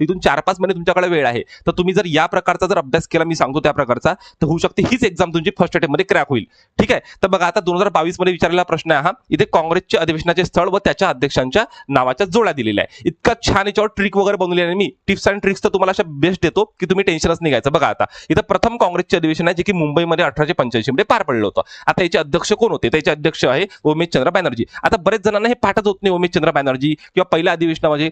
तिथून चार पाच महिने तुमच्याकडे वेळ आहे. तर तुम्ही जर या प्रकारचा जर अभ्यास केला मी सांगतो त्या प्रकारचा तर होऊ शकते हीच एक्झाम तुमची फर्स्ट अटेम्प्टमध्ये क्रॅक होईल. ठीक आहे? तर बघा आता दोन हजार बावीसमध्ये विचारलेला प्रश्न आहे हा. इथे काँग्रेसच्या अधिवेशनाचे स्थळ व त्याच्या अध्यक्षांच्या नावाच्या जोड्या दिलेल्या आहे इतका छान याच्यावर ट्रिक वगैरे बनवलेला आहे. मी टिप्स अँड ट्रिक्स तर तुम्हाला अशा बेस्ट देतो की तुम्ही टेन्शनच नाही घ्यायचं बघा आता इथं प्रथम काँग्रेसचे अधिवेशन आहे जे की मुंबईमध्ये अठराशे पंच्याऐंशी मध्ये पार पडलं होतं. आता याचे अध्यक्ष कोण होते? त्याचे अध्यक्ष आहे उमेश चंद्र बॅनर्जी. आता बरेच जणांना हे पाठच होत नाही उमेश चंद्र बॅनर्जी किंवा पहिल्या अधिवेशनामध्ये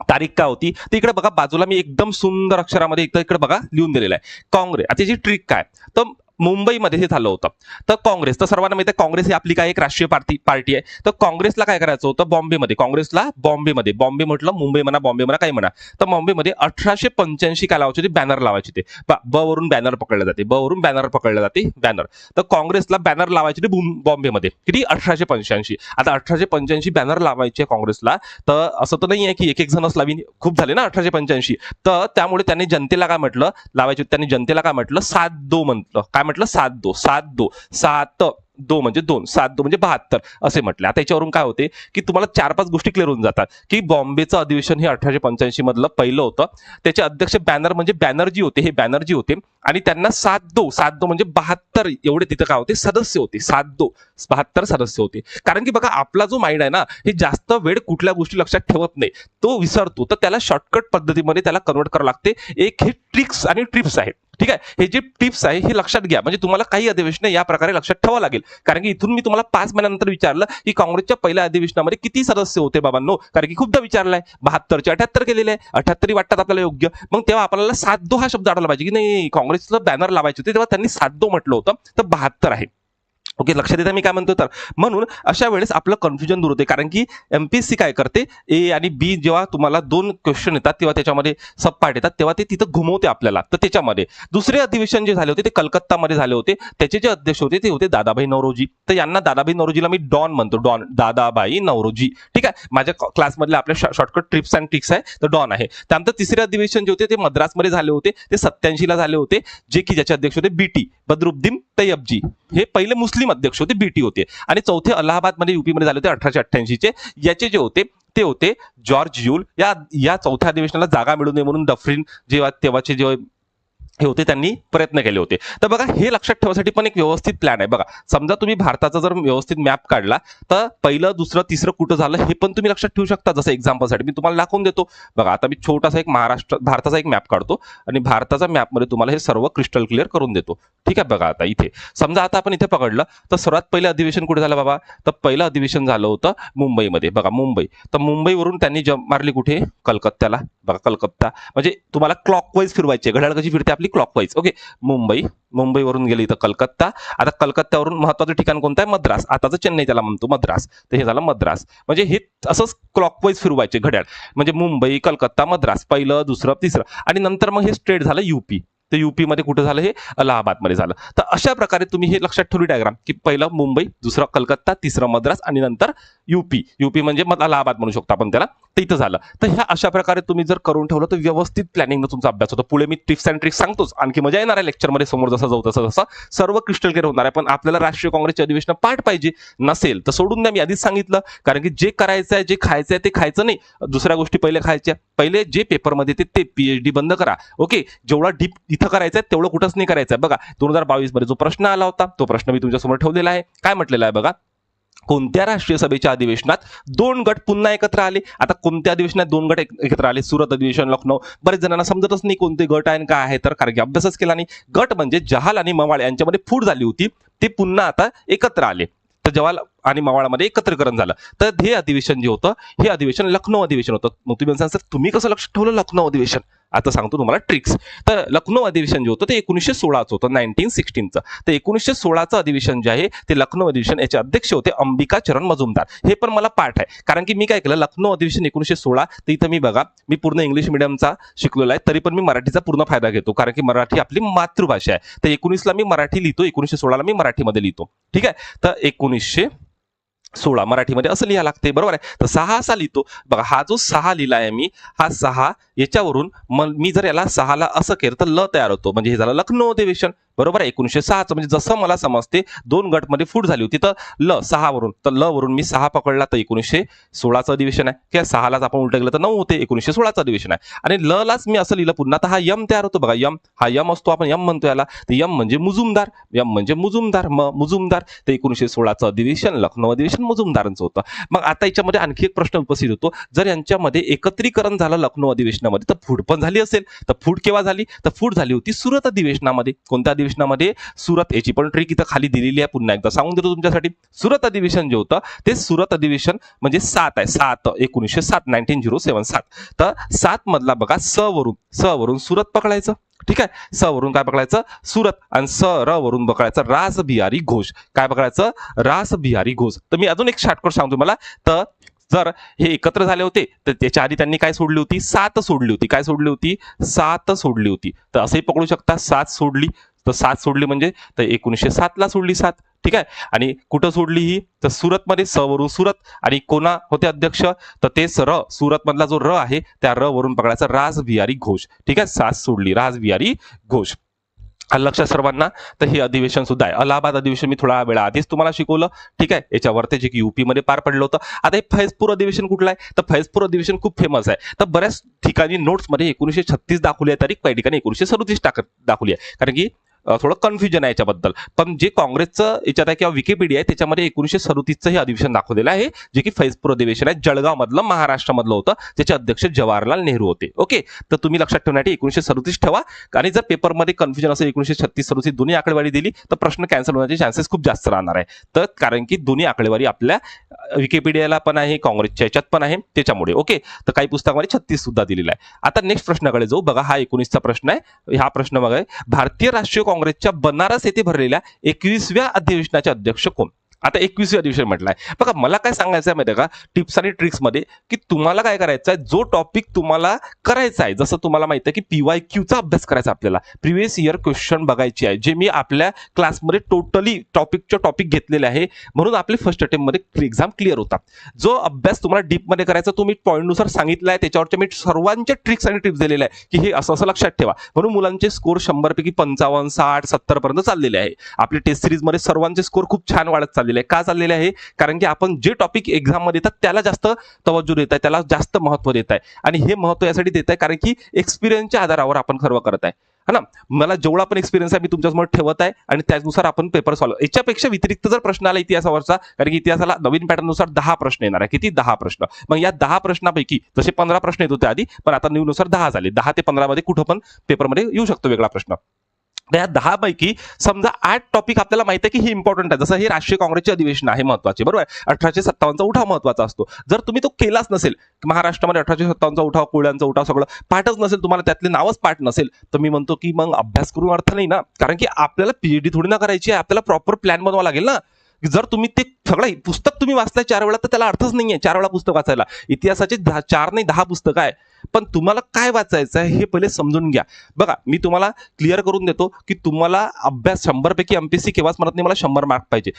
तारीख काय होती? तर इकडे बघा बाजूला मी एकदम सुंदर अक्षरामध्ये इकडे बघा लिहून दिलेलं आहे. काँग्रेस आता जी ट्रिक काय? तर मुंबईमध्ये हे झालं होतं. तर काँग्रेस तर सर्वांना माहिती आहे काँग्रेस ही आपली काय एक राष्ट्रीय पार्टी पार्टी आहे. तर काँग्रेसला काय करायचं होतं? बॉम्बेमध्ये काँग्रेसला बॉम्बेमध्ये. बॉम्बे म्हटलं मुंबई म्हणा बॉम्बे म्हणा काही म्हणा. तर बॉम्बेमध्ये अठराशे पंच्याऐंशी काय लावायचे होती? बॅनर लावायचे ते ब वरून बॅनर पकडले जाते ब वरून बॅनर पकडले जाते बॅनर. तर काँग्रेसला बॅनर लावायचे ते बॉम्बेमध्ये. किती? अठराशे पंच्याऐंशी. आता अठराशे पंच्याऐंशी बॅनर लावायचे काँग्रेसला. तर असं तर नाही आहे की एक एक जणच लावीन. खूप झाले ना अठराशे पंच्याऐंशी. तर त्यामुळे त्यांनी जनतेला काय म्हटलं? लावायचे त्यांनी जनतेला काय म्हटलं? सात दो म्हटलं. काय म्हटलं सात दो सात दो सात दो म्हणजे दोन सात दो म्हणजे बहात्तर असे म्हटले. आता याच्यावरून काय होते की तुम्हाला चार पाच गोष्टी क्लिअर होऊन जातात की बॉम्बेचं अधिवेशन हे अठराशे पंच्याऐंशी मधलं पहिलं होतं. त्याचे अध्यक्ष बॅनर म्हणजे बॅनर्जी होते हे बॅनर्जी होते. आणि त्यांना सात दो सात दो म्हणजे बहात्तर एवढे तिथं काय होते? सदस्य होते सात दो बहात्तर सदस्य होते. कारण की बघा आपला जो माइंड आहे ना हे जास्त वेळ कुठल्या गोष्टी लक्षात ठेवत नाही. तो विसरतो. तर त्याला शॉर्टकट पद्धतीमध्ये त्याला कन्वर्ट करावं लागते. एक हे ट्रिक्स आणि ट्रिप्स आहेत. ठीक आहे? हे जे टिप्स आहे हे लक्षात घ्या. म्हणजे तुम्हाला काही अधिवेशन या प्रकारे लक्षात ठेवावं लागेल. कारण की इथून मी तुम्हाला पाच महिन्यानंतर विचारलं की काँग्रेसच्या पहिल्या अधिवेशनामध्ये किती सदस्य होते बाबांनो? कारण की खूपदा विचारलाय. बहात्तरचे अठ्याहत्तर केलेले आहे. अठ्याहत्तरी वाटतात आपल्याला योग्य. मग तेव्हा आपल्याला सात दो हा शब्द आढळला पाहिजे की नाही काँग्रेसचं बॅनर लावायचे होते तेव्हा त्यांनी सात दो म्हटलं होतं. तर बहात्तर आहे. ओके लक्षात येतं मी काय म्हणतो तर म्हणून अशा वेळेस आपलं कन्फ्युजन दूर होते. कारण की एम पी एस सी काय करते? ए आणि बी जेव्हा तुम्हाला दोन क्वेश्चन येतात तेव्हा त्याच्यामध्ये सब पार्ट येतात तेव्हा ते तिथं घुमवते आपल्याला तर त्याच्यामध्ये. दुसरे अधिवेशन जे झाले होते ते कलकत्तामध्ये झाले होते. त्याचे जे अध्यक्ष होते ते होते दादाभाई नवरोजी. तर यांना दादाभाई नवरोजीला मी डॉन म्हणतो. डॉन दादाबाई नवरोजी. ठीक आहे? माझ्या क्लासमधल्या आपल्या शॉर्टकट ट्रिप्स अँड ट्रिक्स आहे तर डॉन आहे. त्यानंतर तिसरे अधिवेशन जे होते ते मद्रासमध्ये झाले होते ते सत्याऐंशीला झाले होते. जे की ज्याचे अध्यक्ष होते बी टी बदरुद्दीन तैयबजी. हे पहिले मुस्लिम अध्यक्ष होते बीटी होते. आणि चौथे अलाहाबादमध्ये युपीमध्ये झाले होते अठराशे अठ्ठ्याऐंशीचे. याचे जे होते ते होते जॉर्ज युल. या या चौथ्या अधिवेशनाला जागा मिळू नये म्हणून डफरीन जेव्हा तेव्हाचे जे हे होते त्यांनी प्रयत्न केले होते. तर बघा हे लक्षात ठेवासाठी पण एक व्यवस्थित प्लॅन आहे. बघा समजा तुम्ही भारताचा जर व्यवस्थित मॅप काढला तर पहिलं दुसरं तिसरं कुठं झालं हे पण तुम्ही लक्षात ठेवू शकता. जसं एक्झाम्पलसाठी मी तुम्हाला दाखवून देतो. बघा आता मी छोटासा एक महाराष्ट्र भारताचा एक मॅप काढतो आणि भारताचा मॅपमध्ये तुम्हाला हे सर्व क्रिस्टल क्लिअर करून देतो. ठीक आहे बघा आता इथे. समजा आता आपण इथे पकडलं तर सर्वात पहिलं अधिवेशन कुठे झालं बाबा? तर पहिलं अधिवेशन झालं होतं मुंबईमध्ये. बघा मुंबई. तर मुंबईवरून त्यांनी जम मारली कुठे? कलकत्त्याला. बघा कलकत्ता. म्हणजे तुम्हाला क्लॉकवाईज फिरवायचे घड्याळ कशी फिरते आपली? Clockwise okay Mumbai. मुंबईवरून गेली इथं कलकत्ता. आता कलकत्त्यावरून महत्वाचं ठिकाण कोणतं आहे? मद्रास. आताचं चेन्नई त्याला म्हणतो मद्रास. तर हे झालं मद्रास. म्हणजे हे असंच क्लॉकवाईज फिरवायचे घड्याळ. म्हणजे मुंबई कलकत्ता मद्रास. पहिलं दुसरं तिसरं. आणि नंतर मग हे स्ट्रेट झालं युपी तर युपीमध्ये कुठं झालं हे? अलाहाबादमध्ये झालं. तर अशा प्रकारे तुम्ही हे लक्षात ठेवली डायग्राम की पहिलं मुंबई दुसरं कलकत्ता तिसरं मद्रास आणि नंतर युपी युपी म्हणजे मग अलाहाबाद म्हणू शकतो आपण त्याला. तर इथं झालं. तर ह्या अशा प्रकारे तुम्ही जर करून ठेवलं तर व्यवस्थित प्लॅनिंगनं तुमचा अभ्यास होतो. पुढे मी टिप्स अँड ट्रिक्स सांगतोच. आणखी मजा येणार आहे लेक्चरमध्ये समोर जसं जाऊ तसं तसं सर्व क्रिस्टल क्लिअर होणार आहे. पण आपल्याला राष्ट्रीय काँग्रेसचे अधिवेशन पाठ पाहिजे नसेल तर सोडून द्या. मी आधीच सांगितलं. कारण की जे करायचं आहे जे खायचं आहे ते खायचं नाही. दुसऱ्या गोष्टी पहिले खायच्या. पहिले जे पेपरमध्ये ते ते पीएचडी बंद करा. ओके जेवढा डीप इथं करायचं आहे तेवढं कुठंच नाही करायचं आहे बघा दोन हजार बावीसमध्ये जो प्रश्न आला होता तो प्रश्न मी तुमच्यासमोर ठेवलेला आहे. काय म्हटलेला आहे बघा? कोणत्या राष्ट्रीय सभेच्या अधिवेशनात दोन गट पुन्हा एकत्र आले? आता कोणत्या अधिवेशनात दोन गट एक- एकत्र आले? सुरत अधिवेशन लखनौ. बरेच जणांना समजतच नाही कोणते गट आहे आणि काय आहे तर कारण की अभ्यासच केला नाही. गट म्हणजे जहाल आणि मवाळ यांच्यामध्ये फूट झाली होती. ते पुन्हा आता एकत्र आले. तर जवाल आणि मावाळामध्ये एकत्रीकरण झालं. तर हे अधिवेशन जे होतं हे अधिवेशन लखनौ अधिवेशन होतं. मग तुम्ही म्हणता सर तुम्ही कसं लक्ष ठेवलं लखनौ अधिवेशन? आता सांगतो तुम्हाला ट्रिक्स तर लखनौ अधिवेशन जे होतं ते एकोणीसशे सोळाचं होतं नाईन्टीन सिक्स्टीनचं. तर एकोणीसशे सोळाचं अधिवेशन जे आहे ते लखनौ अधिवेशन याचे अध्यक्ष होते अंबिका चरण मजुमदार. हे पण मला पाठ आहे. कारण की मी काय केलं लखनौ अधिवेशन एकोणीसशे सोळा तर इथं मी बघा मी पूर्ण इंग्लिश मिडियमचा शिकलेला आहे तरी पण मी मराठीचा पूर्ण फायदा घेतो. कारण की मराठी आपली मातृभाषा आहे. तर एकोणीसला मी मराठी लिहितो एकोणीसशे सोळाला मी मराठीमध्ये लिहितो. ठीक आहे? तर एकोणीसशे सोळा मराठीमध्ये असं लिहा लागते बरोबर आहे? तर सहा असा लिहितो. बघा हा जो सहा लिहिला आहे मी हा सहा याच्यावरून मग मी जर याला सहाला असं केलं तर ल तयार होतो. म्हणजे हे झालं लखनौ अधिवेशन. बरोबर आहे? एकोणीसशे सहाचं म्हणजे जसं मला समजते दोन गटमध्ये फूट झाली होती. तर ल सहा वरून. तर ल वरून मी सहा पकडला तर एकोणीसशे सोळाचं अधिवेशन आहे. किंवा सहालाच आपण उलट गेलं तर नऊ होते एकोणीसशे सोळाचं अधिवेशन आहे. आणि ल लाच मी असं लिहिलं पुन्हा. तर हा यम तयार होतो बघा यम. हा यम असतो आपण यम म्हणतो याला. तर यम म्हणजे मुजुमदार. यम म्हणजे मुजुमदार. म मुजुमदार. तर एकोणीसशे सोळाचं अधिवेशन लखनौ अधिवेशन मुजुमदारांचं होतं. मग आता याच्यामध्ये आणखी एक प्रश्न उपस्थित होतो. जर यांच्यामध्ये एकत्रीकरण झालं लखनौ अधिवेशनामध्ये तर फूट पण झाली असेल. तर फूट केव्हा झाली? तर फूट झाली होती सुरत अधिवेशनामध्ये. कोणत्या अधिवेशनामध्ये सुरत याची पण ट्रिक इथं खाली दिलेली आहे पुन्हा एकदा. सांगून देतो तुमच्यासाठी. सुरत अधिवेशन जे होतं ते सुरत अधिवेशन म्हणजे सात आहे. सात एकोणीसशे सात नाईन्टीन झिरो सेवन सात. तर सात मधला बघा स वरून. स वरून सुरत पकडायचं. ठीक आहे? स वरून काय पकडायचं? सुरत. आणि स र वरून पकडायचं रास बिहारी घोष. काय पकडायचं? रास बिहारी घोष. तर मी अजून एक शॉर्टकट सांगतो मला तर जर हे एकत्र झाले होते तर त्याच्या आधी त्यांनी काय सोडली होती? सात सोडली होती. काय सोडली होती? सात सोडली होती. तर असंही पकडू शकता. सात सोडली. तर सात सोडली म्हणजे तर एकोणीसशे सातला सोडली सात. ठीक आहे? आणि कुठं सोडली ही? तर सुरतमध्ये स वरून सुरत. आणि कोणा होते अध्यक्ष? तर तेच र. सुरतमधला जो र आहे त्या र वरून पकडायचा राज बिहारी घोष. ठीक आहे? सात सोडली राज बिहारी घोष लक्षात सर्वांना तर हे अधिवेशन सुद्धा आहे. अलाहाबाद अधिवेशन मी थोडा वेळा आधीच तुम्हाला शिकवलं. ठीक आहे? याच्यावरती जे की युपी मध्ये पार पडलं होतं. आता हे फैजपूर अधिवेशन कुठलं आहे? तर फैजपूर अधिवेशन खूप फेमस आहे. तर बऱ्याच ठिकाणी नोट्समध्ये एकोणीसशे छत्तीस दाखवली आहे. तारीख काही ठिकाणी एकोणीसशे सदोतीस टाक दाखवली आहे. कारण की थोडं कन्फ्युजन आहे याच्याबद्दल. पण जे काँग्रेसचं याच्यात आहे किंवा विकिपीडिया आहे त्याच्यामध्ये एकोणीशे सदोतीसचं हे अधिवेशन दाखवलेलं आहे जे की फैजपूर अधिवेशन आहे जळगावमधलं महाराष्ट्रामधलं होतं त्याचे अध्यक्ष जवाहरलाल नेहरू होते. ओके तर तुम्ही लक्षात ठेवण्यासाठी एकोणीसशे सदोतीस ठेवा. आणि जर पेपरमध्ये कन्फ्युजन असेल एकोणीसशे छत्तीस सदोतीस दोन्ही आकडेवारी दिली तर प्रश्न कॅन्सल होण्याचे चान्सेस खूप जास्त राहणार आहे. तर कारण की दोन्ही आकडेवारी आपल्या विकिपीडियाला पण आहे काँग्रेसच्या याच्यात पण आहे त्याच्यामुळे. ओके तर काही पुस्तकामध्ये छत्तीस सुद्धा दिलेला आहे. आता नेक्स्ट प्रश्नाकडे जाऊ. बघा हा एकोणीसचा प्रश्न आहे. हा प्रश्न बघा. भारतीय राष्ट्रीय काँग्रेसच्या बनारस येथे भरलेल्या एकवीसव्या अधिवेशनाचे अध्यक्ष कोण? आता एकवीसव्या दिवशी म्हटलाय. बघा मला काय सांगायचं आहे माहिती आहे का? टिप्स आणि ट्रिक्समध्ये की तुम्हाला काय करायचं आहे जो टॉपिक तुम्हाला करायचा आहे जसं तुम्हाला माहिती आहे की पी वाय क्यूचा अभ्यास करायचा आपल्याला. प्रिव्हियस इयर क्वेश्चन बघायची आहे जे मी आपल्या क्लासमध्ये टोटली टॉपिकच्या टॉपिक घेतलेले आहे. म्हणून आपले फर्स्ट अटेम्प्टमध्ये एक्झाम क्लिअर होतात. जो अभ्यास तुम्हाला डीपमध्ये करायचा तो मी पॉईंटनुसार सांगितला आहे त्याच्यावरच्या मी सर्वांच्या ट्रिक्स आणि टिप्स दिलेल्या आहे की हे असं असं लक्षात ठेवा. म्हणून मुलांचे स्कोर शंभरपैकी पंचावन्न साठ सत्तरपर्यंत चाललेले आहे. आपले टेस्ट सिरीजमध्ये सर्वांचे स्कोर खूप छान वाढत चाललेले आहे का चाललेले आहे? कारण की आपण जे टॉपिक एक्झाममध्ये येतात त्याला जास्त तवज्जो देत आहे त्याला जास्त महत्त्व देत आहे आणि हे महत्त्व यासाठी देत आहे कारण की एक्सपिरियन्सच्या आधारावर आपण खरं करत आहे है ना? मला जेवढा पण एक्सपिरियन्स आहे मी तुमच्यासमोर ठेवत आहे आणि त्यानुसार आपण पेपर सॉल्व्ह याच्यापेक्षा व्यतिरिक्त जर प्रश्न आला इतिहासावरचा कारण की इतिहासाला नवीन पॅटर्ननुसार दहा प्रश्न येणार आहे. किती? दहा प्रश्न. मग या दहा प्रश्नापैकी जसे पंधरा प्रश्न येत होते आधी पण आता न्यूनुसार दहा झाले. दहा ते पंधरा मध्ये कुठं पण पेपरमध्ये येऊ शकतो वेगळा प्रश्न. या दहा पैकी समजा आठ टॉपिक आपल्याला माहिती आहे की हे इम्पॉर्टंट आहे. जसं हे राष्ट्रीय काँग्रेसचे अधिवेशन आहे महत्त्वाचे बरोबर आहे? अठराशे सत्तावन्नचा उठाव महत्त्वाचा असतो. जर तुम्ही तो केलाच नसेल महाराष्ट्रामध्ये अठराशे सत्तावन्नचा उठाव कोळ्यांचा उठाव सगळं पाठच नसेल तुम्हाला त्यातले नावच पाठ नसेल तर मी म्हणतो की मग अभ्यास करून अर्थ नाही ना. कारण की आपल्याला पीएचडी थोडी ना करायची आहे आपल्याला प्रॉपर प्लॅन बनवावा लागेल ना. जर तुम्ही ते सगळं पुस्तक तुम्ही वाचताय चार वेळा तर त्याला अर्थच नाही आहे चार वेळा पुस्तक वाचायला. इतिहासाचे दहा- चार नाही दहा पुस्तकं आहे. पण तुम्हाला काय वाचायचं आहे हे पहिले समजून घ्या. बघा मी तुम्हाला क्लिअर करून देतो की तुम्हाला अभ्यास शंभरपैकी एम पी सी केव्हाच म्हणत नाही मला शंभर मार्क पाहिजे.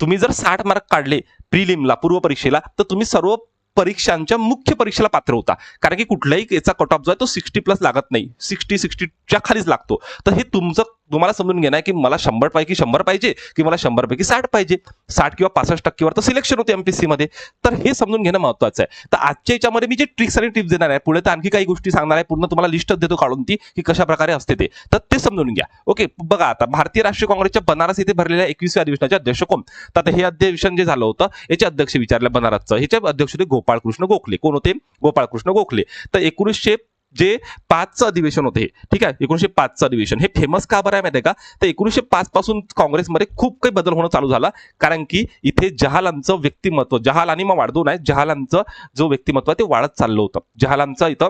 तुम्ही जर साठ मार्क काढले प्रिलिमला पूर्व परीक्षेला तर तुम्ही सर्व परीक्षांच्या मुख्य परीक्षेला पात्र होता. कारण की कुठलाही याचा कट ऑफ जो आहे तो सिक्स्टी प्लस लागत नाही. सिक्स्टी सिक्स्टीच्या खालीच लागतो. तर हे तुमचं तुम्हाला समजून घेणार की मला शंभर पैकी शंभर पाहिजे की मला शंभर पैकी साठ पाहिजे? साठ किंवा पासष्ट टक्केवर तर सिलेक्शन होते एमपीसी मध्ये. तर हे समजून घेणं महत्वाचं आहे. तर आजच्या याच्यामध्ये मी जे ट्रिक्स आणि टिप्स देणार आहे पुढे तर आणखी काही गोष्टी सांगणार आहे पूर्ण तुम्हाला लिस्टच देतो काढून ती की कशा प्रकारे असते ते. तर ते समजून घ्या. ओके बघा आता भारतीय राष्ट्रीय काँग्रेसच्या बनारस येथे भरलेल्या एकवीसव्या अधिवेशनाचे अध्यक्ष कोण तर आता हे अधिवेशन जे झालं होतं याचे अध्यक्ष विचारले बनारसचं. ह्याचे अध्यक्ष होते गोपाळकृष्ण गोखले. कोण होते? गोपाळकृष्ण गोखले. तर एकोणीसशे जे पाचचं अधिवेशन होते ठीक आहे? एकोणीशे पाचचं अधिवेशन. हे फेमस का बरं आहे माहिती आहे का? तर एकोणीशे पाच पासून काँग्रेसमध्ये खूप काही बदल होणं चालू झाला. कारण की इथे जहालांचं व्यक्तिमत्व जहाल आणि मग वाढदो नाही जहालांचं जो व्यक्तिमत्व आहे ते वाढत चाललं होतं. जहालांचं इथं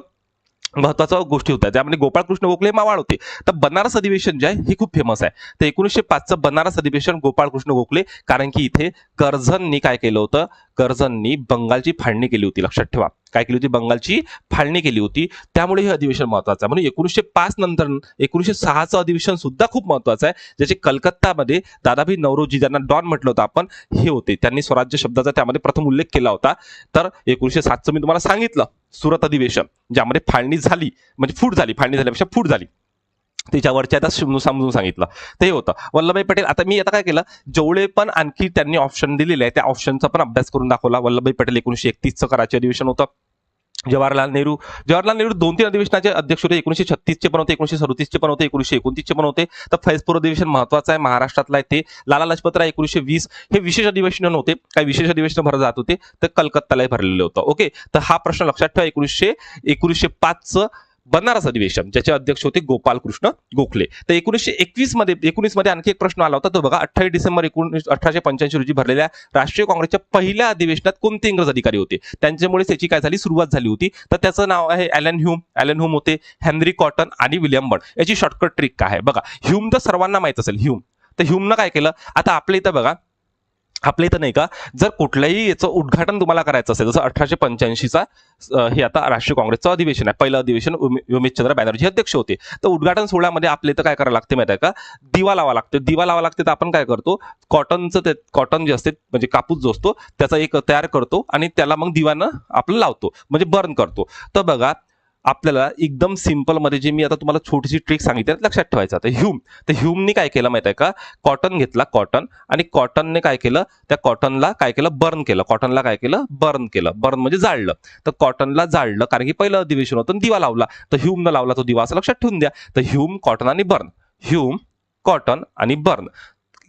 महत्त्वाच्या गोष्टी होत्या. त्यामध्ये गोपाळकृष्ण गोखले मावाळ होते. तर बनारस अधिवेशन जे आहे हे खूप फेमस आहे. तर एकोणीसशे पाचचं बनारस अधिवेशन गोपाळकृष्ण गोखले कारण की इथे कर्झननी काय केलं होतं? कर्झननी बंगालची फाळणी केली होती. लक्षात ठेवा. काय केली होती? बंगालची फाळणी केली होती. त्यामुळे हे अधिवेशन महत्वाचं आहे. म्हणून एकोणीसशे पाच नंतर एकोणीसशे सहाचं अधिवेशन सुद्धा खूप महत्वाचं आहे. ज्याचे कलकत्तामध्ये दादाभाई नवरोजी ज्यांना डॉन म्हटलं होतं आपण हे होते. त्यांनी स्वराज्य शब्दाचा त्यामध्ये प्रथम उल्लेख केला होता. तर एकोणीसशे सातचं मी तुम्हाला सांगितलं. सुरत अधिवेशन ज्यामध्ये फाळणी झाली. म्हणजे फूट झाली. फाळणी झाल्यापेक्षा फूट झाली. त्याच्यावरच्या आता समजून समजून सांगितलं. ते होतं. वल्लभभाई पटेल आता मी आता काय केलं? जेवढे पण आणखी त्यांनी ऑप्शन दिलेले आहे त्या ऑप्शनचा पण अभ्यास करून दाखवला. वल्लभभाई पटेल एकोणीशे एकतीसचं कराची अधिवेशन होतं. जवाहरलाल नेहरू जवाहरलाल नेहरू दोन तीन अधिवेशनाचे अध्यक्ष होते. एकोणीशे छत्तीसचे पण होते एकोणीशे सदतीसचे पण होते एकोणीशे एकोणतीसचे पण होते. तर फैजपूर अधिवेशन महत्वाचं आहे महाराष्ट्रातलं आहे ते. लाला लजपतराय एकोणीशे वीस हे विशेष अधिवेशन नव्हते काही विशेष अधिवेशन भरत जात होते. तर कलकत्तालाही भरलेलं होतं. ओके? तर हा प्रश्न लक्षात ठेवा. एकोणीसशे एकोणीसशे पाचचं बनारस अधिवेशन ज्याचे अध्यक्ष होते गोपाल कृष्ण गोखले. तर एकोणीसशे एकवीसमध्ये एकोणीसमध्ये आणखी एक प्रश्न आला होता तो बघा अठ्ठावीस डिसेंबर एकोणीस अठराशे पंच्याऐंशी रोजी भरलेल्या राष्ट्रीय काँग्रेसच्या पहिल्या अधिवेशनात कोणते इंग्रज अधिकारी होते? त्यांच्यामुळे त्याची काय झाली? सुरुवात झाली होती. तर त्याचं नाव आहे ॲलन ह्यूम. ॲलन ह्यूम होते हेनरी कॉटन आणि विलियम बर्ड याची शॉर्टकट ट्रिक काय आहे? बघा ह्यूम तर सर्वांना माहीत असेल ह्यूम. तर ह्यूमनं काय केलं? आता आपल्या इथं बघा आपल्या इथं नाही का? जर कुठल्याही याचं उद्घाटन तुम्हाला करायचं असेल जसं अठराशे पंच्याऐंशीचा हे आता राष्ट्रीय काँग्रेसचं अधिवेशन आहे. पहिलं अधिवेशन उमे- उमेशचंद्र बॅनर्जी अध्यक्ष होते. तर उद्घाटन सोहळ्यामध्ये आपल्या इथं काय करावं लागते माहिती आहे का? दिवा लावा लागते. दिवा लावा लागते तर आपण काय करतो? कॉटनचं ते कॉटन जे असते म्हणजे कापूस जो असतो त्याचा एक तयार करतो आणि त्याला मग दिवानं आपलं लावतो. म्हणजे बर्न करतो. तर बघा आपल्याला एकदम सिम्पलमध्ये जे मी आता तुम्हाला छोटीशी ट्रिक सांगितली आहे, लक्षात ठेवायचं. आता ह्यूम तर ह्यूमने काय केलं माहिती आहे का? कॉटन घेतला कॉटन आणि कॉटनने काय केलं? त्या कॉटनला काय केलं? बर्न केलं. कॉटनला काय केलं? बर्न केलं. बर्न म्हणजे जाळलं. तर कॉटनला जाळलं कारण की पहिलं अधिवेशन होतं दिवा लावला. तर ह्यूमनं लावला तो दिवा. असं लक्षात ठेवून द्या. तर ह्यूम कॉटन आणि बर्न ह्यूम कॉटन आणि बर्न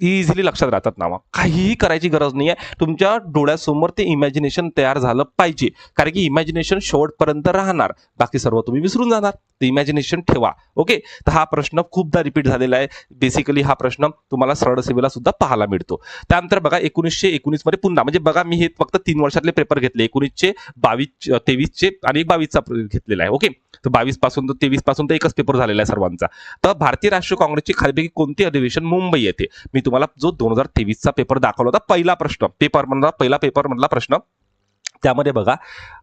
इझिली लक्षात राहतात नावं काहीही करायची गरज नाही आहे तुमच्या डोळ्यासमोर ते इमॅजिनेशन तयार झालं पाहिजे. कारण की इमॅजिनेशन शेवटपर्यंत राहणार. बाकी सर्व तुम्ही विसरून जाणार. ते इमॅजिनेशन ठेवा. ओके तर हा प्रश्न खूपदा रिपीट झालेला आहे. बेसिकली हा प्रश्न तुम्हाला सरळ सेवेला सुद्धा पाहायला मिळतो. त्यानंतर बघा एकोणीसशे एकोणीसमध्ये पुन्हा म्हणजे बघा मी हे फक्त तीन वर्षातले पेपर घेतले. एकोणीसशे बावीस तेवीसचे आणि बावीसचा घेतलेला आहे. ओके तर बावीसपासून तर तेवीसपासून तर एकच पेपर झालेला आहे सर्वांचा. तर भारतीय राष्ट्रीय काँग्रेसची खालीपैकी कोणते अधिवेशन मुंबई येते? मी तुम्हाला जो दोन हजार तेवीसचा पेपर दाखवला होता पहिला प्रश्न. पेपर म्हणला पहिला पेपर म्हणला प्रश्न. त्यामध्ये बघा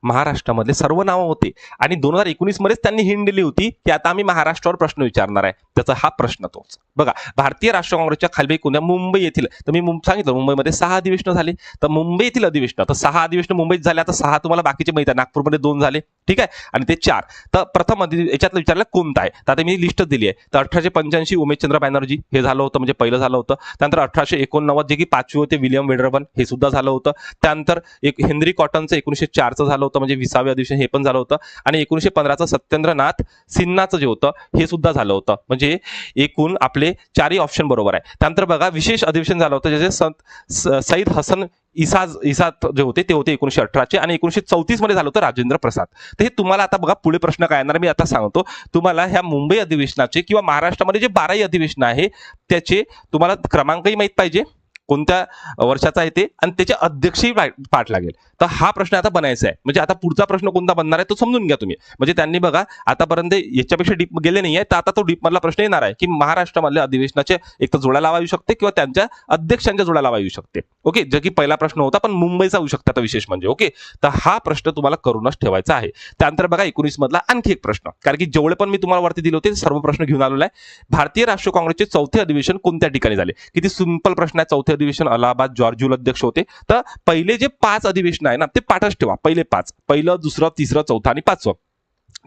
महाराष्ट्रामधले सर्व नावं होते. आणि दोन हजार एकोणीसमध्येच त्यांनी हिंड दिली होती की आता आम्ही महाराष्ट्रावर प्रश्न विचारणार आहे. त्याचा हा प्रश्न तोच. बघा भारतीय राष्ट्रीय काँग्रेसच्या खाली कोण्या मुंबई येथील तर मी मुं- सांगितलं मुंबईमध्ये सहा अधिवेशनं झाली. तर मुंबई येथील अधिवेशन तर सहा अधिवेशन मुंबईत झाले. आता सहा तुम्हाला बाकीचे माहिती आहे. नागपूरमध्ये दोन झाले. ठीक आहे? आणि ते चार. तर प्रथम अधि याच्यातलं विचारलं कोणता आहे? तर आता मी लिस्ट दिली आहे. तर अठराशे पंच्याऐंशी उमेशचंद्र बॅनर्जी हे झालं होतं म्हणजे पहिलं झालं होतं. त्यानंतर अठराशे एकोणनव्वद जे की पाचवी होते विलियम वेडरबन हे सुद्धा झालं होतं. त्यानंतर एक हेनरी कॉटन कॉटनचं एकोणीशे चारचं झालं होतं म्हणजे विसावे अधिवेशन हे पण झालं होतं. आणि एकोणीशे पंधराचं सत्येंद्रनाथ सिन्हाचं जे होतं हे सुद्धा झालं होतं. म्हणजे एकूण आपले चारही ऑप्शन बरोबर आहे. त्यानंतर बघा विशेष अधिवेशन झालं होतं ज्याचे संत सईद हसन इसाज इसाद जे होते ते होते एकोणीशे अठराचे आणि एकोणीशे चौतीसमध्ये झालं होतं राजेंद्र प्रसाद. तर हे तुम्हाला आता बघा पुढे प्रश्न काय येणार मी आता सांगतो. तुम्हाला ह्या मुंबई अधिवेशनाचे किंवा महाराष्ट्रामध्ये जे बाराही अधिवेशन आहे त्याचे तुम्हाला क्रमांकही माहीत पाहिजे. कोणत्या वर्षाचा आहे ते? आणि त्याचे अध्यक्षही पाठ लागेल. तर हा प्रश्न आता बनायचा आहे. म्हणजे आता पुढचा प्रश्न कोणता बनणार आहे तो समजून घ्या तुम्ही. म्हणजे त्यांनी बघा आतापर्यंत याच्यापेक्षा डीप गेले नाही आहे तर आता तो डीपमधला प्रश्न येणार आहे की महाराष्ट्रामधल्या अधिवेशनाचे एक तर जोड्या लावा येऊ शकते किंवा त्यांच्या अध्यक्षांच्या जोड्या लावा येऊ शकते. ओके जे की पहिला प्रश्न होता पण मुंबईचा होऊ शकता आता विशेष म्हणजे. ओके तर हा प्रश्न तुम्हाला करूनच ठेवायचा आहे. त्यानंतर बघा एकोणीस मधला आणखी एक प्रश्न. कारण की जेवढे पण मी तुम्हाला वरती दिले होते ते सर्व प्रश्न घेऊन आलेलो आहे. भारतीय राष्ट्रीय काँग्रेसचे चौथे अधिवेशन कोणत्या ठिकाणी झाले? किती सिंपल प्रश्न आहे चौथे अधिवेशन अलाहाबाद जॉर्जुल अध्यक्ष होते. तर पहिले जे पाच अधिवेशन आहे ना ते पाठच ठेवा. पहिले पाच. पहिलं दुसरं तिसरं चौथं आणि पाचवं.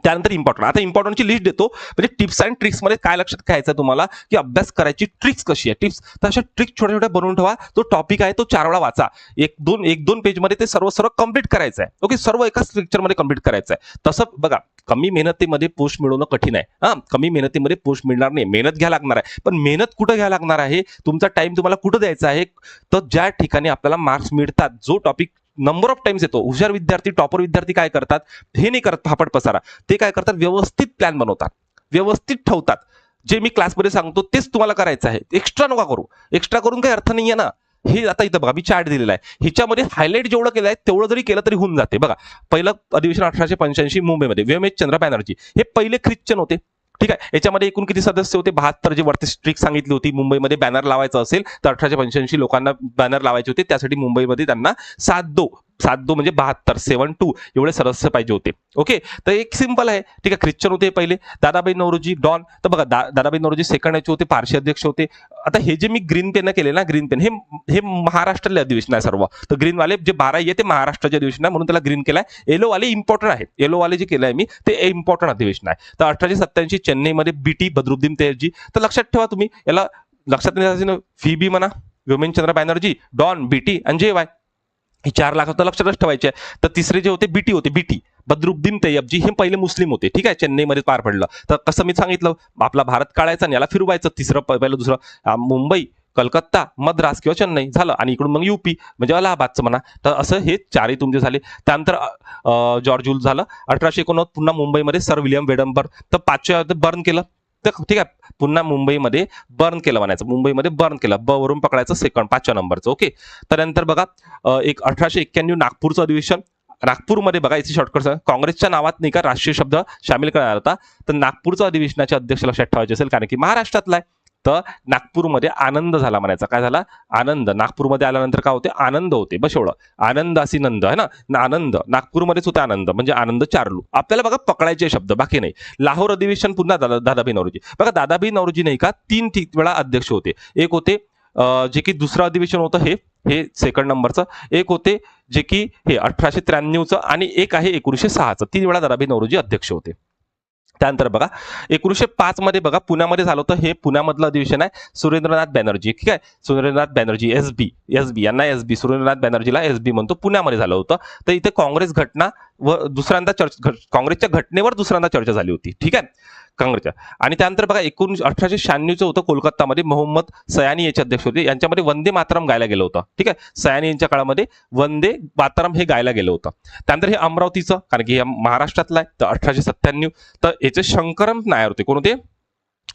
त्यानंतर इम्पॉर्टंट आता इम्पॉर्टंटची लिस्ट देतो. म्हणजे टिप्स अँड ट्रिक्समध्ये काय लक्षात घ्यायचं आहे तुम्हाला? की अभ्यास करायची ट्रिक्स कशी आहे? टिप्स तर अशा ट्रिक छोट्या छोट्या बनवून ठेवा. तो टॉपिक आहे तो चार वेळा वाचा. एक दोन एक दोन पेजमध्ये ते सर्व सर्व कंप्लीट करायचं आहे ओके सर्व एकाच लेक्चरमध्ये कंप्लीट करायचं आहे तसं बघा. कमी मेहनतीमध्ये पोस्ट मिळवणं कठीण आहे. हां कमी मेहनतीमध्ये पोस्ट मिळणार नाही. मेहनत घ्या लागणार आहे. पण मेहनत कुठं घ्यायला लागणार आहे? तुमचा टाइम तुम्हाला कुठं द्यायचा आहे? तर ज्या ठिकाणी आपल्याला मार्क्स मिळतात जो टॉपिक नंबर ऑफ टाइम्स येतो हुशार विद्यार्थी टॉपर विद्यार्थी काय करतात? हे नाही करत फापट पसारा. ते काय करतात? व्यवस्थित प्लॅन बनवतात. व्यवस्थित ठेवतात. जे मी क्लासमध्ये सांगतो तेच तुम्हाला करायचं आहे. एक्स्ट्रा नका करू. एक्स्ट्रा करून काही अर्थ नाही आहे ना. हे आता इथं बघा मी चार्ट दिलेला आहे. ह्याच्यामध्ये हायलाईट जेवढं केलं आहे तेवढं जरी केलं तरी होऊन जाते. बघा पहिलं अधिवेशन अठराशे पंच्याऐंशी मुंबईमध्ये V M H Chandra Banerjee. हे पहिले ख्रिश्चन होते. ठीक आहे? याच्यामध्ये एकूण किती सदस्य होते? बहात्तर जे वरती स्ट्रिक सांगितली होती मुंबईमध्ये बॅनर लावायचं असेल तर अठराशे पंच्याऐंशी लोकांना बॅनर लावायचे होते. त्यासाठी मुंबईमध्ये त्यांना सात दो सात दो म्हणजे बहात्तर सेवन टू एवढे सदस्य पाहिजे होते. ओके तर एक सिंपल आहे. ठीक आहे ख्रिश्चन होते पहिले. दादाबाई नवरोजी डॉन. तर बघा दा दादाबाई नवरोजी सेकंड याचे होते पारशी अध्यक्ष होते. आता हे जे मी ग्रीन पेन केले ना ग्रीन पेन हे हे महाराष्ट्रातले अधिवेशन आहे सर्व. तर ग्रीनवाले जे बारा आहे ते महाराष्ट्राचे अधिवेशन आहे म्हणून त्याला ग्रीन केलाय. आहे वाले इम्पॉर्टंट आहे. येलोवाले जे केलं आहे मी ते इम्पॉर्टंट अधिवेशन आहे. तर अठराशे सत्त्याऐंशी चेन्नईमध्ये बीटी बद्रुद्दीन तेजी तर लक्षात ठेवा तुम्ही याला लक्षात नाही फी बी म्हणा व्योमेनचंद्र बॅनर्जी डॉन बीटी आणि जे वाय हे चार लाख तर लक्षातच ठेवायचे तर तिसरे जे होते बीटी होते बीटी. बद्रुद्दीन तैयबजी हे पहिले मुस्लिम होते ठीक आहे? चेन्नईमध्ये पार पडलं. तर कसं मी सांगितलं आपला भारत काढायचा आणि याला फिरवायचं. तिसरं पहिलं दुसरं मुंबई कलकत्ता मद्रास किंवा चेन्नई झालं. आणि इकडून मग युपी म्हणजे अलाहाबादचं म्हणा. तर असं हे चारही तुमचे झाले. त्यानंतर जॉर्ज झालं. अठराशे एकोणनव्वद पुन्हा मुंबईमध्ये सर विलियम वेडंबर. तर पाचव्या बर्न केलं. तर ठीक आहे पुन्हा मुंबईमध्ये बर्न केलं म्हणायचं. मुंबईमध्ये बर्न केलं. ब वरून पकडायचं सेकंड पाचव्या नंबरचं ओके त्यानंतर बघा एक अठराशे एक्क्याण्णव नागपूरचं अधिवेशन. नागपूरमध्ये बघा इथे शॉर्टकट काँग्रेसच्या नावात नाही का राष्ट्रीय शब्द सामील करणार होता. तर नागपूरचं अधिवेशनाचे अध्यक्ष लक्षात ठेवायचे असेल कारण की महाराष्ट्रातला आहे. तर नागपूरमध्ये आनंद झाला म्हणायचा. काय झाला? आनंद. नागपूरमध्ये आल्यानंतर काय होते? आनंद होते. बस एवढं. आनंद असी नंद है ना? ना आनंद. नागपूरमध्येच होते आनंद. म्हणजे आनंद चारलू. आपल्याला बघा पकडायचे शब्द. बाकी नाही. लाहोर अधिवेशन पुन्हा दादा दादाभाई नवरोजी. बघा दादाभाई नवरोजी नाही का? तीन ठीक वेळा अध्यक्ष होते. एक होते जे की दुसरं अधिवेशन होतं हे हे सेकंड नंबरचं एक होते जे की हे अठराशे त्र्याण्णवचं आणि एक आहे एकोणीसशे सहाचं. तीन वेळा दादाभाई नवरोजी अध्यक्ष होते. त्यानंतर बघा एकोणीसशे पाच मध्ये बघा पुण्यामध्ये झालं होतं हे. पुण्यामधलं अधिवेशन आहे सुरेंद्रनाथ बॅनर्जी ठीक आहे? Surendranath Banerjee S B S B यांना एस बी सुरेंद्रनाथ बॅनर्जीला एस बी म्हणतो. पुण्यामध्ये झालं होतं. तर इथे काँग्रेस घटना व दुसऱ्यांदा चर्चा काँग्रेसच्या घटनेवर दुसऱ्यांदा चर्चा झाली होती. ठीक आहे? काँग्रेसच्या. आणि त्यानंतर बघा एकोणीस अठराशे शहाण्णवचं होतं कोलकातामध्ये मोहम्मद सयानी याचे अध्यक्ष होते. यांच्यामध्ये वंदे मातरम गायला गेलं होतं. ठीक आहे? सयानी यांच्या काळामध्ये वंदे मातरम हे गायला गेलं होतं. त्यानंतर हे अमरावतीचं कारण की हे महाराष्ट्रातलं आहे तर अठराशे सत्त्याण्णव. तर याचे शंकरम नायर होते. कोण होते?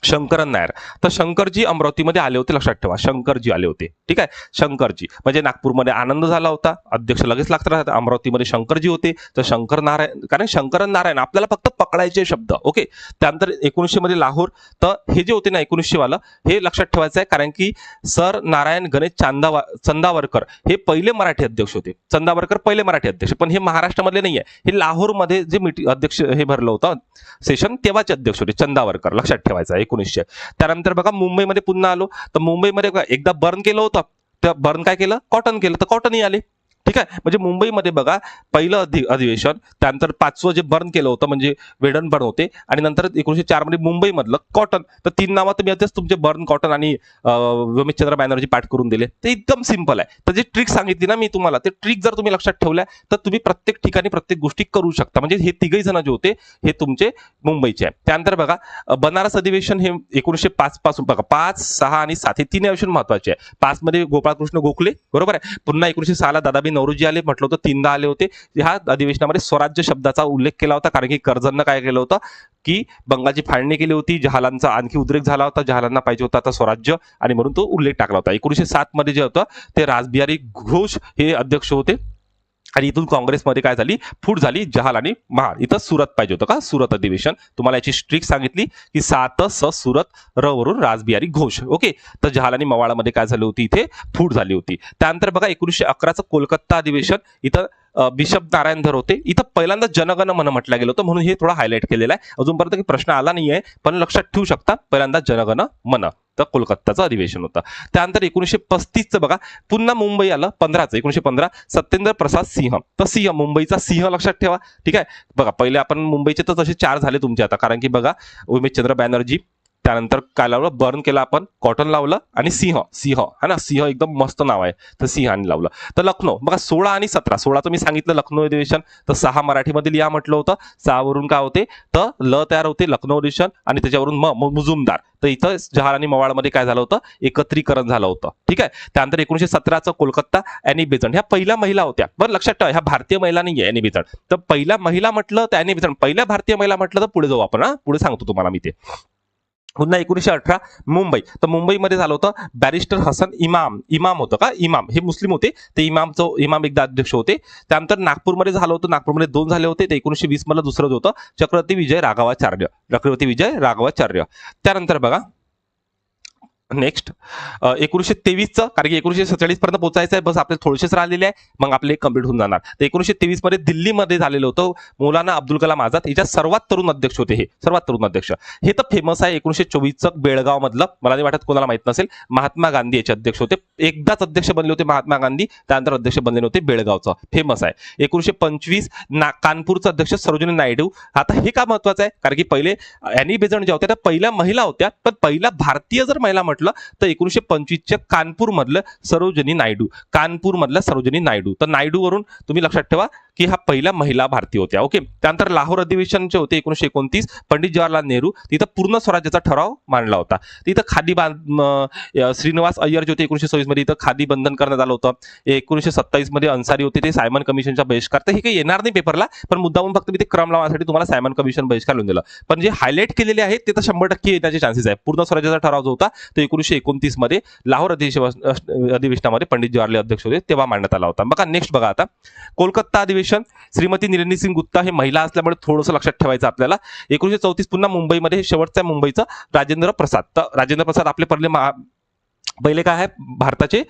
शंकरन नायर. तर शंकरजी अमरावतीमध्ये आले होते लक्षात ठेवा. शंकरजी आले होते. ठीक आहे? शंकरजी. म्हणजे नागपूरमध्ये आनंद झाला होता. अध्यक्ष लगेच लागत राहतात अमरावतीमध्ये शंकरजी होते. तर शंकर नारायण कारण शंकरन नारायण आपल्याला फक्त पकडायचे शब्द ओके? त्यानंतर एकोणीसशे मध्ये लाहोर. तर हे जे होते ना एकोणीसशे वाला हे लक्षात ठेवायचं आहे. कारण की सर नारायण गणेश चांदावा चंदावरकर हे पहिले मराठी अध्यक्ष होते. चंदावरकर पहिले मराठी अध्यक्ष. पण हे महाराष्ट्रामधले नाही आहे हे लाहोरमध्ये जे मीटिंग अध्यक्ष हे भरलं होतं सेशन तेव्हाचे अध्यक्ष होते चंदावरकर. लक्षात ठेवायचं आहे. एकोणीसशे. त्यानंतर बघा मुंबईमध्ये पुन्हा आलो. तर मुंबईमध्ये एकदा बर्न केलं होतं. तर बर्न काय केलं? कॉटन केलं. तर कॉटनही आले. ठीक आहे? म्हणजे मुंबईमध्ये बघा पहिलं अधि अधिवेशन त्यानंतर पाचवं जे बर्न केलं होतं म्हणजे वेडन बर्न होते आणि नंतर एकोणीशे चारमध्ये मुंबईमधलं कॉटन. तर तीन नावं तुम्ही आताच तुमचे बर्न कॉटन आणि व्योमेशचंद्र बॅनर्जी पाठ करून दिले. ते एकदम सिंपल आहे. तर जे ट्रिक सांगितली ना मी तुम्हाला ते ट्रिक जर तुम्ही लक्षात ठेवल्या तर तुम्ही प्रत्येक ठिकाणी प्रत्येक गोष्टी करू शकता. म्हणजे हे तिघही जण जे होते हे तुमचे मुंबईचे आहे. त्यानंतर बघा बनारस अधिवेशन हे एकोणीशे पाच पासून बघा पाच सहा आणि सात हे तीन अधिवेशन महत्त्वाचे आहे. पाच मध्ये गोपाळकृष्ण गोखले बरोबर आहे? पुन्हा एकोणीशे सहाला दादाबी नवरोजी आले म्हटलं होतं तीनदा आले होते. ह्या अधिवेशनामध्ये स्वराज्य शब्दाचा उल्लेख केला होता कारण की कर्जननं काय केलं होतं? की बंगालची फाळणी केली होती जहालांचा आणखी उद्रेक झाला होता जहालांना पाहिजे होता आता स्वराज्य आणि म्हणून तो उल्लेख टाकला होता. एकोणीसशे सात मध्ये जे होतं ते राजबिहारी घोष हे अध्यक्ष होते. आणि इथून काँग्रेसमध्ये काय झाली? फूट झाली जहाल आणि महाड. इथं सुरत पाहिजे होतं का? सुरत अधिवेशन. तुम्हाला याची स्ट्रिक सांगितली की सात स सुरत र वरून राजबिहारी घोष. ओके? तर जहाल आणि मवाळामध्ये काय झाली होती इथे? फूट झाली होती. त्यानंतर बघा एकोणीसशे अकराचं कोलकाता अधिवेशन. इथं बिशप नारायण धर होते. इथं पहिल्यांदा जनगण मन म्हटलं गेलं होतं. म्हणून हे थोडं हायलाईट केलेलं आहे. अजूनपर्यंत की प्रश्न आला नाहीये पण लक्षात ठेवू शकता. पहिल्यांदा जनगण मन तर कोलकाताचं अधिवेशन होतं. त्यानंतर एकोणीसशे पस्तीसचं बघा पुन्हा मुंबई आलं पंधराचं एकोणीशे पंधरा सत्येंद्र प्रसाद सिंह. तर सिंह मुंबईचा सिंह लक्षात ठेवा. ठीक आहे? बघा पहिले आपण मुंबईचे तर तसे चार झाले तुमचे आता. कारण की बघा उमेशचंद्र बॅनर्जी त्यानंतर काय लावलं बर्न केला आपण कॉटन लावलं आणि सिंह सिंह. हा ना सिंह एकदम मस्त नाव आहे. तर सिंहाने लावलं. तर लखनौ बघा सोळा आणि सतरा सोळाचं मी सांगितलं लखनौ अधिवेशन तर सहा मराठीमध्ये लिहा म्हटलं होतं. सहावरून काय होते? तर ल तयार होते लखनौ अधिवेशन आणि त्याच्यावरून म मुजुमदार. तर इथं जहाल आणि मवाळमध्ये काय झालं होतं? एकत्रीकरण झालं होतं. ठीक आहे? त्यानंतर एकोणीशे सतराचं कोलकाता अॅनी बेझंट ह्या पहिल्या महिला होत्या. बरं लक्षात ठेवा ह्या भारतीय महिला नाही आहे अॅनी तर पहिल्या महिला म्हटलं तर अॅनी बेझंट पहिल्या भारतीय महिला म्हटलं तर पुढे जाऊ आपण पुढे सांगतो तुम्हाला मी ते. पुन्हा एकोणीसशे अठरा मुंबई. तर मुंबईमध्ये झालं होतं बॅरिस्टर हसन इमाम. इमाम होतं का? इमाम. हे मुस्लिम होते. ते इमामचं इमाम एकदा अध्यक्ष होते. त्यानंतर नागपूरमध्ये झालं होतं. नागपूरमध्ये दोन झाले होते. ते एकोणीसशे वीस मधलं दुसरं होतं. चक्रवर्ती विजय राघवाचार्य. चक्रवर्ती विजय राघवाचार्य. त्यानंतर बघा नेक्स्ट एकोणीशे तेवीसचं कारण की एकोणीशे सत्तेचाळीस पर्यंत पोहोचायचं आहे बस आपले थोडेसेच राहिलेले आहे मग आपले कंप्लीट होऊन जाणार. तर एकोणीशे तेवीसमध्ये दिल्लीमध्ये झालेलं होतं मौलाना अब्दुल कलाम आझाद याच्यात सर्वात तरुण अध्यक्ष होते हे सर्वात तरुण अध्यक्ष. हे तर फेमस आहे एकोणीशे चोवीसचं बेळगाव मधलं मला नाही वाटत कोणाला माहीत नसेल महात्मा गांधी याचे अध्यक्ष होते. एकदाच अध्यक्ष बनले होते महात्मा गांधी त्यानंतर अध्यक्ष बनले होते बेळगावचं फेमस आहे. एकोणीशे पंचवीस ना कानपूरचं अध्यक्ष सरोजिनी नायडू. आता हे का महत्वाचं आहे? कारण की पहिले अॅनी बेजण ज्या होत्या त्या पहिल्या महिला होत्या पण पहिला भारतीय जर महिला म्हटलं तर एकोणीशे पंचवीसच्या कानपूरमधलं सरोजनी नायडू. कानपूरमधलं सरोजनी नायडू. तर नायडूवरून तुम्ही लक्षात ठेवा की हा पहिल्या महिला भारतीय होत्या. ओके त्यानंतर लाहोर अधिवेशनचे होते एकोणीशे एकोणतीस पंडित जवाहरलाल नेहरू तिथं पूर्ण स्वराज्याचा ठराव मांडला होता. तिथं खादी बांध श्रीनिवास अय्यर जे होते एकोणीशे सव्वीसमध्ये इथं खादी बंधन करण्यात आलं होतं. एकोणीशे सत्तावीसमध्ये अन्सारी होते ते सायमन कमिशनचा बहिष्कार. तर हे काही येणार नाही पेपरला पण मुद्दामून फक्त मी ते क्रम लावण्यासाठी तुम्हाला सायमन कमिशन बहिष्कार लिहून दिलं. पण जे हायलाईट केलेले आहेत ते तर शंभर टक्के येण्याचे चान्सेस आहे पूर्ण स्वराज्याचा ठराव जो होता तो एकोणीशे एकोणतीसमध्ये लाहोर अधिवेशन अधिवेशनामध्ये पंडित जवाहरलाल अध्यक्ष होते तेव्हा मांडण्यात आला होता. बघा नेक्स्ट बघा आता. कोलकाता अधिवेशन श्रीमती निरंजनी सिंग गुप्ता हे महिला असल्यामुळे थोडंसं लक्षात ठेवायचं आपल्याला. एकोणीशे चौतीस पुन्हा मुंबईमध्ये हे आहे मुंबईचं. राजेंद्र प्रसाद. तर राजेंद्र प्रसाद आपले पहिले महा पहिले काय आहे भारताचे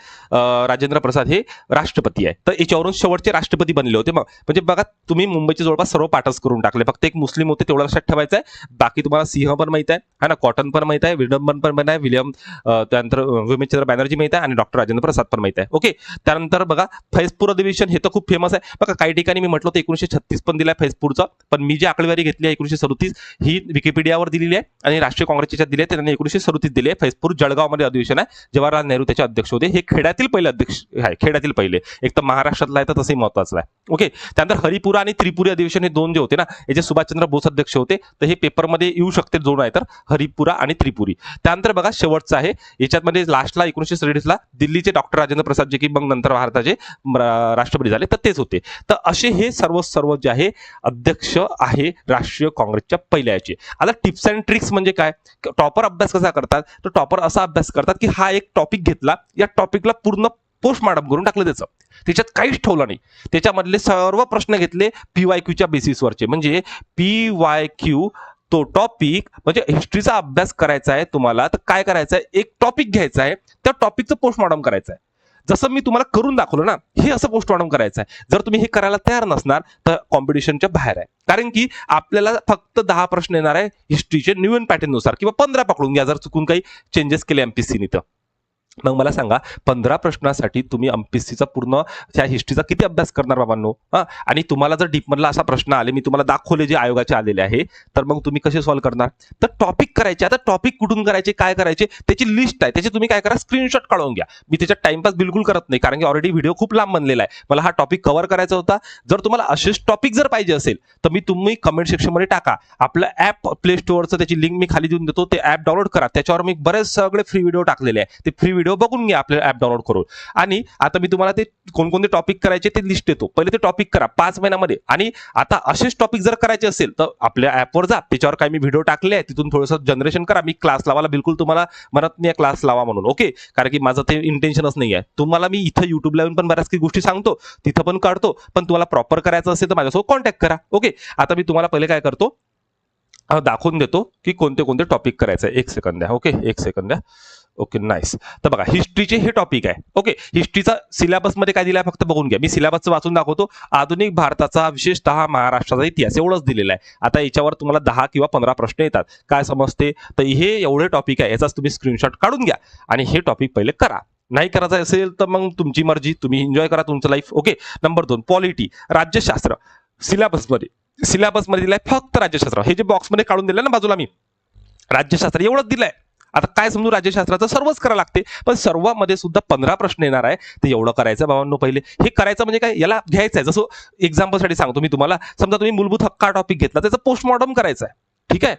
राजेंद्र प्रसाद हे राष्ट्रपती आहे तर याच्यावरून शेवटचे राष्ट्रपती बनले होते. मग म्हणजे बघा तुम्ही मुंबईचे जवळपास सर्व पाठच करून टाकले. फक्त एक मुस्लिम होते तेवढं लक्षात ठेवायचं आहे. बाकी तुम्हाला सिंह पण माहीत आहे. हा ना कॉटन पण माहीत आहे. विडंबन पण माहीत आहे. विलियम त्यानंतर विमेशचंद्र बॅनर्जी माहीत आहे. आणि डॉक्टर राजेंद्र प्रसाद पण माहीत आहे. ओके? त्यानंतर बघा फैजपूर अधिवेशन हे तर खूप फेमस आहे. बघा काही ठिकाणी मी म्हटलं होतं एकोणीशे छत्तीस पण दिलाय फैजपूरचं. पण मी जी आकडेवारी घेतली आहे एकोणीशे सदतीस ही विकिपीडियावर दिलेली आहे. आणि राष्ट्रीय काँग्रेसच्या दिली आहे. त्यांनी एकोणीशे सदतीस दिली आहे. फैजपूर जळगावमध्ये अधिवेशन आहे. जवाहरलाल नेहरू त्याचे अध्यक्ष होते. हे खेड्यातील पहिले अध्यक्ष आहे खेड्यातील पहिले. एक तर महाराष्ट्रातला आहे तर तसंही महत्वाचं आहे. ओके त्यानंतर हरिपुरा आणि त्रिपुरी अधिवेशन हे दोन जे होते ना याचे सुभाषचंद्र बोस अध्यक्ष होते तर हे पेपरमध्ये येऊ शकते जोड आहे तर हरिपुरा आणि त्रिपुरी. त्यानंतर बघा शेवटचं आहे. याच्यामध्ये लास्टला एकोणीशे सदतीसला दिल्लीचे डॉक्टर राजेंद्र प्रसाद जे की मग नंतर भारताचे राष्ट्रपती झाले तर तेच होते. तर असे हे सर्व सर्व जे आहे अध्यक्ष आहे राष्ट्रीय काँग्रेसच्या पहिल्या याचे. आता टिप्स अँड ट्रिक्स म्हणजे काय? टॉपर अभ्यास कसा करतात? तर टॉपर असा अभ्यास करतात की हा एक टॉपिक घेतला या टॉपिकला पूर्ण पोस्टमार्टम करून टाकलं त्याचं. त्याच्यात काहीच ठेवलं नाही. त्याच्यामधले सर्व प्रश्न घेतले पी वाय क्यूच्या बेसिसवरचे म्हणजे पी वाय क्यू तो टॉपिक म्हणजे हिस्ट्रीचा अभ्यास करायचा आहे तुम्हाला तर काय करायचं आहे? एक टॉपिक घ्यायचा आहे त्या टॉपिकचं पोस्टमॉर्टम करायचं आहे. जसं मी तुम्हाला करून दाखवलं ना हे असं पोस्टमॉर्टम करायचं आहे. जर तुम्ही हे करायला तयार नसणार तर कॉम्पिटिशनच्या बाहेर आहे. कारण की आपल्याला फक्त दहा प्रश्न येणार आहे हिस्ट्रीचे न्यू पॅटर्न पॅटर्ननुसार किंवा पंधरा पकडून घ्या जर चुकून काही चेंजेस केले एमपीसीनी तर. मग मला सांगा पंधरा प्रश्नासाठी तुम्ही एमपीसीचा पूर्ण त्या हिस्ट्रीचा किती अभ्यास करणार बाबांनो? हा? आणि तुम्हाला जर डीपमधला असा प्रश्न आले मी तुम्हाला दाखवले जे आयोगाचे आलेले आहे तर मग तुम्ही कसे सॉल्व्ह करणार? तर टॉपिक करायचे आता टॉपिक कुठून करायचे काय करायचे त्याची लिस्ट आहे. त्याची तुम्ही काय करा स्क्रीनशॉट काढून घ्या. मी त्याच्यात टाइमपास बिलकुल करत नाही कारण की ऑलरेडी व्हिडिओ खूप लांब बनलेला आहे. मला हा टॉपिक कव्हर करायचा होता. जर तुम्हाला असेच टॉपिक जर पाहिजे असेल तर मी तुम्ही कमेंट सेक्शनमध्ये टाका. आपलं ॲप प्ले स्टोअरचं त्याची लिंक मी खाली देऊन देतो. ते ॲप डाउनलोड करा. त्याच्यावर मी बरेच सगळे फ्री व्हिडिओ टाकलेले आहे. ते फ्री व्हिडिओ बघून घ्या आपल्याला ॲप डाउनलोड करून. आणि आता मी तुम्हाला ते कोणकोणते टॉपिक करायचे ते लिस्ट देतो. पहिले ते टॉपिक करा पाच महिन्यामध्ये. आणि आता असेच टॉपिक जर करायचे असेल तर आपल्या ऍपवर जा. त्याच्यावर काही मी व्हिडिओ टाकले आहे तिथून थोडंसं जनरेशन करा. मी क्लास लावायला बिलकुल तुम्हाला म्हणत नाही क्लास लावा म्हणून ओके कारण की माझं ते इंटेन्शनच नाही आहे. तुम्हाला मी इथं युट्यूबला येऊन पण बऱ्याच काही गोष्टी सांगतो तिथं पण काढतो पण तुम्हाला प्रॉपर करायचं असेल तर माझ्यासोबत कॉन्टॅक्ट करा ओके आता मी तुम्हाला पहिले काय करतो दाखवून देतो की कोणते कोणते टॉपिक करायचं. आहे एक सेकंद द्या ओके एक सेकंद द्या. ओके नाईस तर बघा हिस्ट्रीचे हे टॉपिक आहे. ओके हिस्ट्रीचा सिलेबसमध्ये काय दिलाय? फक्त बघून घ्या. मी सिलेबसचं वाचून दाखवतो. आधुनिक भारताचा विशेषतः महाराष्ट्राचा इतिहास. एवढंच दिलेला आहे. आता याच्यावर तुम्हाला दहा किंवा पंधरा प्रश्न येतात. काय समजते? तर हे एवढे टॉपिक आहे. याचाच तुम्ही स्क्रीनशॉट काढून घ्या. आणि हे टॉपिक पहिले करा. नाही करायचं असेल तर मग तुमची मर्जी. तुम्ही एन्जॉय करा तुमचं लाईफ ओके नंबर दोन पॉलिटी राज्यशास्त्र. सिलेबसमध्ये सिलेबसमध्ये दिलाय फक्त राज्यशास्त्र. हे जे बॉक्समध्ये काढून दिलं ना बाजूला मी. राज्यशास्त्र एवढंच दिलंय. आता काय समजू राज्यशास्त्राचं? सर्वच करावं लागते. पण सर्वामध्ये सुद्धा पंधरा प्रश्न येणार आहे. ते एवढं करायचं बाबांनो पहिले. हे करायचं म्हणजे काय? याला घ्यायचं आहे जसं एक्झाम्पलसाठी सांगतो मी तुम्हाला. समजा तुम्ही मूलभूत हक्का टॉपिक घेतला. त्याचं पोस्टमॉर्टम करायचं आहे ठीक? आहे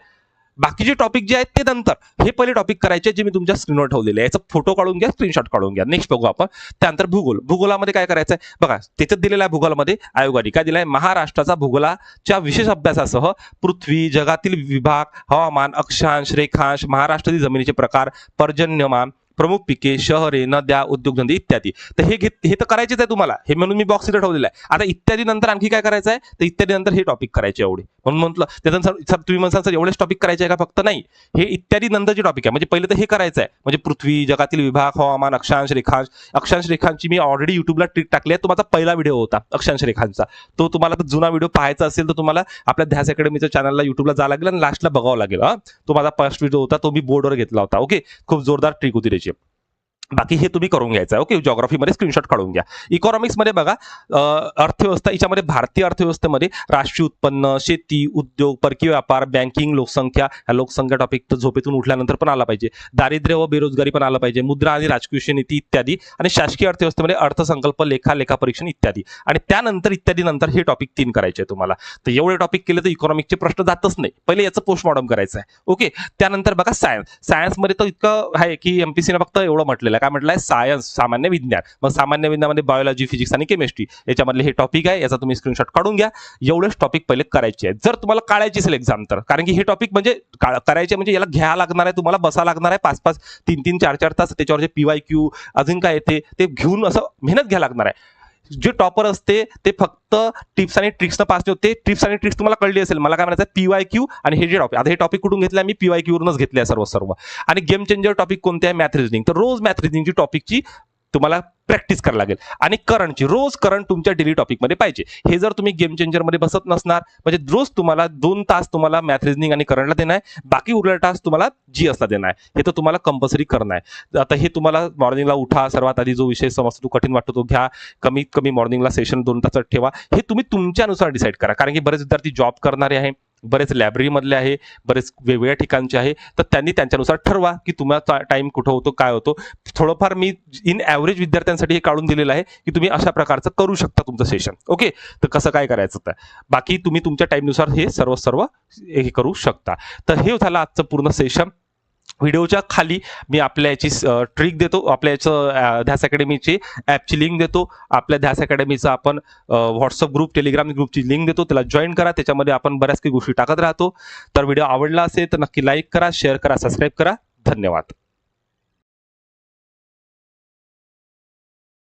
बाकीचे टॉपिक जे आहेत ते नंतर. हे पहिले टॉपिक करायचे जे मी तुमच्या स्क्रीनवर ठेवलेले याचा फोटो काढून घ्या स्क्रीनशॉट काढून घ्या. नेक्स्ट बघू आपण. त्यानंतर भूगोल. भूगोलामध्ये काय करायचं आहे बघा त्याच्यात दिलेलं आहे भूगोलामध्ये आयोगाने. काय दिलं आहे महाराष्ट्राचा भूगोलाच्या विशेष अभ्यासासह पृथ्वी जगातील विभाग हवामान अक्षांश रेखांश महाराष्ट्रातील जमिनीचे प्रकार पर्जन्यमान प्रमुख पिके शहरे नद्या उद्योगधंदे इत्यादी. तर हे घेत हे तर करायचेच आहे तुम्हाला. हे म्हणून मी बॉक्स इथे ठेवलेलं आहे. आता इत्यादी नंतर आणखी काय करायचं आहे? तर इत्यादी नंतर हे टॉपिक करायचे एवढे. म्हणून म्हटलं त्यानंतर सर तुम्ही म्हणसाल सर एवढेच टॉपिक करायचे आहे का फक्त? नाही. हे इत्यादी नंतरचे टॉपिक आहे. म्हणजे पहिले तर हे करायचं आहे. म्हणजे पृथ्वी जगातील विभाग हवामान अक्षांश रेखांश. अक्षांश रेखांची मी ऑलरेडी युट्यूबला ट्रिक टाकली आहे. तो माझा पहिला व्हिडिओ होता अक्षांश रेखांचा. तो तुम्हाला तर जुना व्हिडिओ पाहायचा असेल तर तुम्हाला आपल्या ध्यास अकॅडमीच्या चॅनलला युट्यूबला जावं लागेल आणि लास्टला बघावं लागेल हा. तो माझा फर्स्ट व्हिडिओ होता. तो मी बोर्डवर घेतला होता. ओके खूप जोरदार ट्रिक होती त्याची. बाकी हे तुम्ही करून घ्यायचं आहे. ओके जॉग्राफीमध्ये स्क्रीनशॉट काढून घ्या. इकॉनॉमिक्समध्ये बघा अर्थव्यवस्था याच्यामध्ये भारतीय अर्थव्यवस्थेमध्ये राष्ट्रीय उत्पन्न शेती उद्योग परकीय व्यापार बँकिंग लोकसंख्या ह्या लोकसंख्या टॉपिक तर झोपेतून उठल्यानंतर पण आला पाहिजे. दारिद्र्य व बेरोजगारी पण आला पाहिजे. मुद्रा आणि राजकीय नीती इत्यादी आणि शासकीय अर्थव्यवस्थेमध्ये अर्थसंकल्प लेखा लेखा परीक्षण इत्यादी. आणि त्यानंतर इत्यादी नंतर हे टॉपिक तीन करायचे आहे तुम्हाला. तर एवढे टॉपिक केले तर इकॉनॉमिकचे प्रश्न जातच नाही. पहिले याचं पोस्टमॉर्टम करायचं आहे. ओके त्यानंतर बघा सायन्स सायन्समध्ये तर इतकं आहे की एमपीसीने फक्त एवढं म्हटलेलं आहे. काय म्हटलंय? सायन्स सामान्य विज्ञान. मग सामान्य विज्ञानामध्ये बायोलॉजी फिजिक्स आणि केमिस्ट्री याच्यामधले हे टॉपिक आहे याचा तुम्ही स्क्रीनशॉट काढून घ्या. एवढेच टॉपिक पहिले करायचे आहेत. जर तुम्हाला काढायची असेल एक्झाम तर. कारण की हे टॉपिक म्हणजे करायचे म्हणजे याला घ्या लागणार आहे तुम्हाला बसा लागणार आहे पाच पाच तीन तीन चार चार तास त्याच्यावर जे पीवाय क्यू अजून काय येते ते घेऊन असं मेहनत घ्या लागणार आहे. जे टॉपर असते ते फक्त टिप्स आणि ट्रिक्सनं पास नाही होते टिप्स आणि ट्रिक्स तुम्हाला कळली असेल. मला काय म्हणायचं पीवाय क्यू आणि हे जे टॉपिक आता हे टॉपिक कुठून घेतलं मी पीवाय क्यूवरूनच घेतले आहे सर्व सर्व. आणि गेम चेंजर टॉपिक कोणते आहे? मॅथ रिजनिंग तर रोज मॅथ रिजनिंगची टॉपिकची तुम्हाला प्रॅक्टिस करायला लागेल. आणि करंटची रोज करंट तुमच्या डेली टॉपिकमध्ये पाहिजे. हे जर तुम्ही गेम चेंजरमध्ये बसत नसणार म्हणजे रोज तुम्हाला दोन तास तुम्हाला मॅथ रिजनिंग आणि करंटला देणार आहे. बाकी उरलेला तास तुम्हाला जी असला देणार आहे. हे तर तुम्हाला कंपल्सरी करणं आहे. आता हे तुम्हाला मॉर्निंगला उठा. सर्वात आधी जो विषय समजतो तो कठीण वाटतो तो घ्या. कमीत कमी मॉर्निंगला सेशन दोन तासात ठेवा. हे तुम्ही तुमच्यानुसार डिसाईड करा. कारण की बरेच विद्यार्थी जॉब करणारे आहे. बरेच लायब्ररीमधले आहे बरेच वेगवेगळ्या ठिकाणचे आहे तर त्यांनी त्यांच्यानुसार ठरवा की तुम्हाला टाईम कुठं होतो काय होतो. थोडंफार मी इन ॲव्हरेज विद्यार्थ्यांसाठी हे काढून दिलेलं आहे की तुम्ही अशा प्रकारचं करू शकता तुमचं सेशन ओके तर कसं काय करायचं तर बाकी तुम्ही तुमच्या टाईमनुसार हे सर्व सर्व हे करू शकता. तर हे झालं आजचं पूर्ण सेशन व्हिडिओच्या खाली मी आपल्या याची ट्रिक देतो. आपल्या याचं ध्यास अकॅडमीची ॲपची लिंक देतो. आपल्या ध्यास अकॅडमीचा आपण व्हॉट्सअप ग्रुप टेलिग्राम ग्रुपची लिंक देतो. त्याला जॉईन करा. त्याच्यामध्ये आपण बऱ्याच काही गोष्टी टाकत राहतो. तर व्हिडिओ आवडला असेल तर नक्की लाईक करा शेअर करा सबस्क्राईब करा. धन्यवाद.